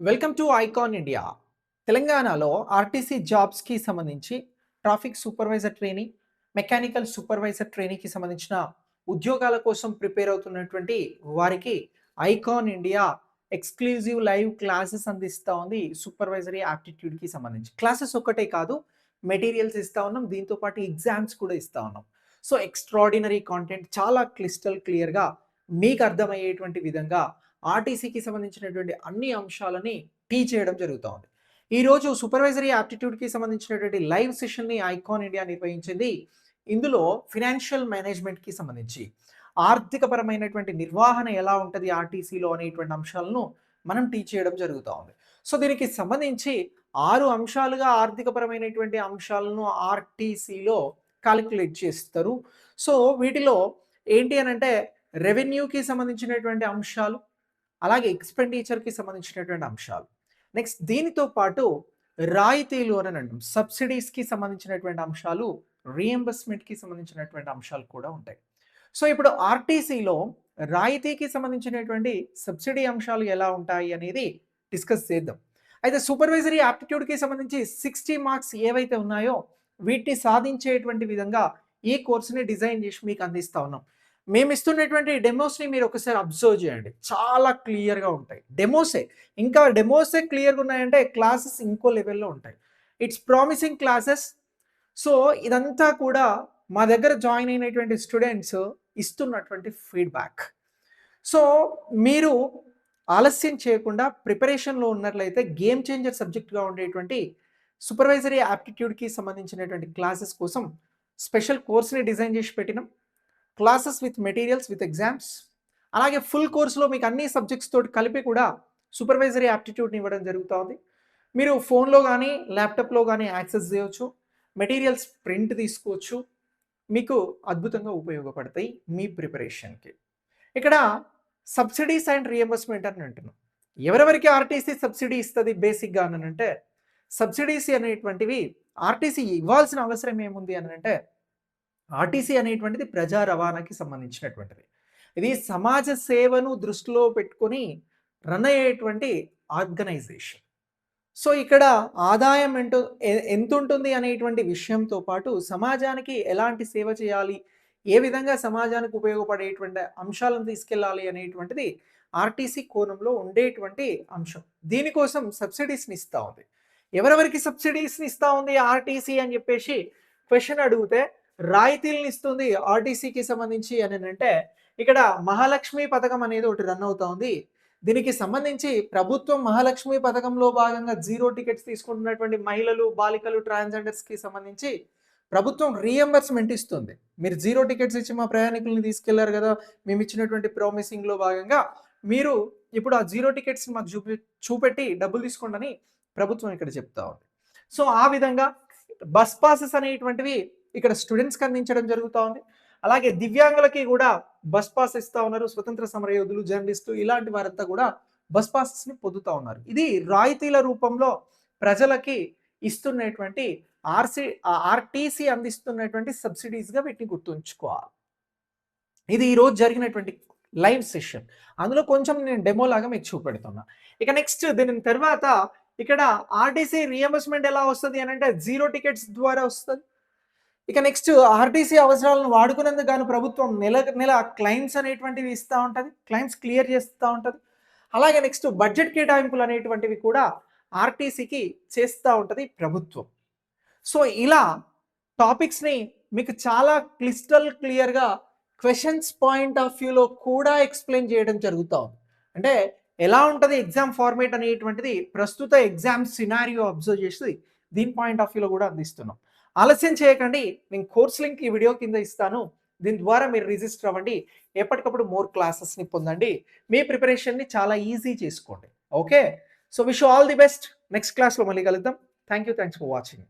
Welcome to icon India తెలంగాణలో RTC జాబ్స్కి సంబంధించి traffic supervisor training mechanical supervisor ట్రైనింగ్కి సంబంధించిన ఉద్యోగాల కోసం ప్రిపేర్ అవుతున్నటువంటి వారికి Icon India exclusive live classes అందిస్తూ ఉంది సూపర్వైజరీ యాప్టిట్యూడ్కి సంబంధించి. క్లాసెస్ ఒక్కటే కాదు మెటీరియల్స్ ఇస్తూ ఉన్నాం దీంతో పాటు ఎగ్జామ్స్ కూడా ఇస్తూ ఉన్నాం. సో ఎక్స్ట్రాడినరీ కాంటెంట్ చాలా క్లిస్టల్ క్లియర్గా మీకు అర్థమయ్యేటువంటి విధంగా ఆర్టీసీకి సంబంధించినటువంటి అన్ని అంశాలని టీ చేయడం జరుగుతూ ఉంది. ఈరోజు సూపర్వైజరీ యాప్టిట్యూడ్కి సంబంధించినటువంటి లైవ్ సెషన్ని ఐకాన్ ఇండియా నిర్వహించింది. ఇందులో ఫినాన్షియల్ మేనేజ్మెంట్కి సంబంధించి ఆర్థికపరమైనటువంటి నిర్వహణ ఎలా ఉంటుంది ఆర్టీసీలో అనేటువంటి అంశాలను మనం టీచ్ చేయడం జరుగుతూ ఉంది. సో దీనికి సంబంధించి ఆరు అంశాలుగా ఆర్థికపరమైనటువంటి అంశాలను ఆర్టీసీలో కాలిక్యులేట్ చేస్తారు. సో వీటిలో ఏంటి అని అంటే రెవెన్యూకి సంబంధించినటువంటి అంశాలు అలాగే ఎక్స్పెండిచర్కి సంబంధించినటువంటి అంశాలు. నెక్స్ట్ దీనితో పాటు రాయితీలు అని అంటాం. సబ్సిడీస్కి సంబంధించినటువంటి అంశాలు రీఎంబర్స్మెంట్కి సంబంధించినటువంటి అంశాలు కూడా ఉంటాయి. సో ఇప్పుడు ఆర్టీసీలో రాయితీకి సంబంధించినటువంటి సబ్సిడీ అంశాలు ఎలా ఉంటాయి అనేది డిస్కస్ చేద్దాం. అయితే సూపర్వైజరీ యాప్టిట్యూడ్కి సంబంధించి సిక్స్టీ మార్క్స్ ఏవైతే ఉన్నాయో వీటిని సాధించేటువంటి విధంగా ఈ కోర్సుని డిజైన్ చేసి మీకు అందిస్తా ఉన్నాం. మేము ఇస్తున్నటువంటి డెమోస్ని మీరు ఒకసారి అబ్జర్వ్ చేయండి. చాలా క్లియర్గా ఉంటాయి. డెమోసే ఇంకా డెమోసే క్లియర్గా ఉన్నాయంటే క్లాసెస్ ఇంకో లెవెల్లో ఉంటాయి. It's promising classes. సో ఇదంతా కూడా మా దగ్గర జాయిన్ అయినటువంటి స్టూడెంట్స్ ఇస్తున్నటువంటి ఫీడ్బ్యాక్. సో మీరు ఆలస్యం చేయకుండా ప్రిపరేషన్లో ఉన్నట్లయితే గేమ్ చేంజర్ సబ్జెక్ట్గా ఉండేటువంటి సూపర్వైజరీ యాప్టిట్యూడ్కి సంబంధించినటువంటి క్లాసెస్ కోసం స్పెషల్ కోర్స్ని డిజైన్ చేసి పెట్టినాం. Classes with materials with exams. అలాగే ఫుల్ కోర్సులో మీకు అన్ని సబ్జెక్ట్స్ తోటి కలిపి కూడా సూపర్వైజరీ యాప్టిట్యూడ్ని ఇవ్వడం జరుగుతుంది. మీరు ఫోన్లో కానీ ల్యాప్టాప్లో కానీ యాక్సెస్ చేయవచ్చు మెటీరియల్స్ ప్రింట్ తీసుకోవచ్చు. మీకు అద్భుతంగా ఉపయోగపడతాయి మీ ప్రిపరేషన్కి. ఇక్కడ సబ్సిడీస్ అండ్ రియంబర్స్మెంట్ అని అంటున్నాం. ఎవరెవరికి ఆర్టీసీ సబ్సిడీ ఇస్తుంది బేసిక్గా అని అంటే సబ్సిడీస్ అనేటువంటివి ఆర్టీసీ ఇవ్వాల్సిన అవసరం ఏముంది అని అంటే ఆర్టీసీ అనేటువంటిది ప్రజా రవాణాకి సంబంధించినటువంటిది. ఇది సమాజ సేవను దృష్టిలో పెట్టుకొని రన్ అయ్యేటువంటి ఆర్గనైజేషన్. సో ఇక్కడ ఆదాయం ఎంతో ఎంత ఉంటుంది అనేటువంటి విషయంతో పాటు సమాజానికి ఎలాంటి సేవ చేయాలి ఏ విధంగా సమాజానికి ఉపయోగపడేటువంటి అంశాలను తీసుకెళ్ళాలి అనేటువంటిది ఆర్టీసీ కోణంలో ఉండేటువంటి అంశం. దీనికోసం సబ్సిడీస్ని ఇస్తూ ఉంది. ఎవరెవరికి సబ్సిడీస్ని ఇస్తూ ఉంది ఆర్టీసీ అని చెప్పేసి క్వశ్చన్ అడిగితే రాయితీలను ఇస్తుంది ఆర్టీసీకి సంబంధించి అని అంటే ఇక్కడ మహాలక్ష్మి పథకం అనేది ఒకటి రన్ అవుతా ఉంది. దీనికి సంబంధించి ప్రభుత్వం మహాలక్ష్మి పథకంలో భాగంగా జీరో టికెట్స్ తీసుకుంటున్నటువంటి మహిళలు బాలికలు ట్రాన్స్జెండర్స్కి సంబంధించి ప్రభుత్వం రీఎంబర్స్మెంట్ ఇస్తుంది. మీరు జీరో టికెట్స్ ఇచ్చి మా ప్రయాణికుల్ని తీసుకెళ్ళారు కదా మేము ఇచ్చినటువంటి ప్రామిసింగ్లో భాగంగా మీరు ఇప్పుడు ఆ జీరో టికెట్స్ మాకు చూపి చూపెట్టి డబ్బులు తీసుకోండి ప్రభుత్వం ఇక్కడ చెప్తా ఉంది. సో ఆ విధంగా బస్ పాసెస్ అనేటువంటివి ఇక్కడ స్టూడెంట్స్కి అందించడం జరుగుతూ ఉంది. అలాగే దివ్యాంగులకి కూడా బస్ పాస్ ఇస్తూ ఉన్నారు. స్వతంత్ర సమర యోధులు జర్నలిస్టు ఇలాంటి వారంతా కూడా బస్ పాసెస్ని పొందుతూ ఉన్నారు. ఇది రాయితీల రూపంలో ప్రజలకి ఇస్తున్నటువంటి ఆర్సీ ఆర్టీసీ అందిస్తున్నటువంటి సబ్సిడీస్గా వీటిని గుర్తుంచుకోవాలి. ఇది ఈరోజు జరిగినటువంటి లైవ్ సెషన్. అందులో కొంచెం నేను డెమో లాగా మీకు చూపెడుతున్నా. ఇక నెక్స్ట్ దీని తర్వాత ఇక్కడ ఆర్టీసీ రియంబర్స్మెంట్ ఎలా వస్తుంది అని అంటే జీరో టికెట్స్ ద్వారా వస్తుంది. ఇక నెక్స్ట్ ఆర్టీసీ అవసరాలను వాడుకునేందుకు గాను ప్రభుత్వం నెల నెల క్లైమ్స్ అనేటువంటివి ఇస్తూ ఉంటుంది. క్లైమ్స్ క్లియర్ చేస్తూ ఉంటుంది. అలాగే నెక్స్ట్ బడ్జెట్ కేటాయింపులు అనేటువంటివి కూడా ఆర్టీసీకి చేస్తూ ఉంటుంది ప్రభుత్వం. సో ఇలా టాపిక్స్ని మీకు చాలా క్లిస్టల్ క్లియర్గా క్వశ్చన్స్ పాయింట్ ఆఫ్ వ్యూలో కూడా ఎక్స్ప్లెయిన్ చేయడం జరుగుతూ ఉంది. అంటే ఎలా ఉంటుంది ఎగ్జామ్ ఫార్మేట్ అనేటువంటిది ప్రస్తుత ఎగ్జామ్ సినారియో అబ్జర్వ్ చేసి దీని పాయింట్ ఆఫ్ వ్యూలో కూడా అందిస్తున్నాం. ఆలస్యం చేయకండి. నేను కోర్స్ లింక్ ఈ వీడియో కింద ఇస్తాను. దీని ద్వారా మీరు రిజిస్టర్ అవ్వండి. ఎప్పటికప్పుడు మోర్ క్లాసెస్ని పొందండి. మీ ప్రిపరేషన్ని చాలా ఈజీ చేసుకోండి. Okay? So wish all the best next క్లాస్లో మళ్ళీ కలుద్దాం. Thank you thanks for watching